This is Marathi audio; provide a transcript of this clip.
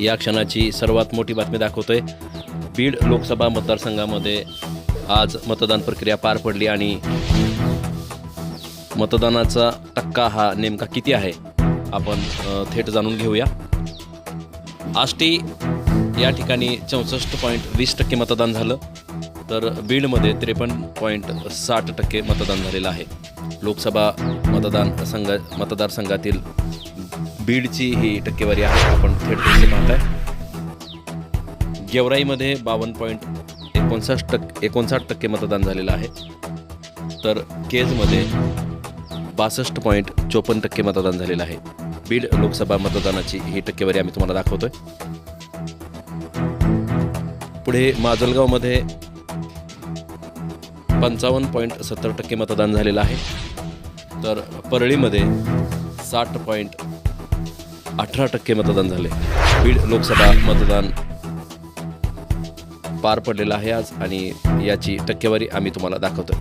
या क्षणाची सर्वात मोठी बातमी दाखवतोय. बीड लोकसभा मतदारसंघामध्ये आज मतदान प्रक्रिया पार पडली आणि मतदानाचा टक्का हा नेमका किती आहे? आपण थेट जाणून घेऊया. आष्टी या ठिकाणी चौसष्ट पॉईंट वीस टक्के मतदान झालं तर बीडमध्ये त्रेपन्न पॉईंट साठ टक्के मतदान झालेलं आहे. लोकसभा मतदान संघ मतदारसंघातील बीडची ही टक्केवारी आहे. आपण थेट दृश्य पाहताय. गेवराईमध्ये बावन्न पॉईंट एकोणसाठ टक्के एकोणसाठ टक्के मतदान झालेलं आहे. तर केजमध्ये बासष्ट पॉईंट चोपन्न टक्के मतदान झालेलं आहे. बीड लोकसभा मतदानाची ही टक्केवारी आम्ही तुम्हाला दाखवतोय. पुढे माजलगावमध्ये पंचावन्न पॉईंट सत्तर टक्के मतदान झालेलं आहे. तर परळीमध्ये साठ पॉईंट अठरा टक्के मतदान झाले. बीड लोकसभा मतदान पार पडलेलं आहे आज आणि याची टक्केवारी आम्ही तुम्हाला दाखवतो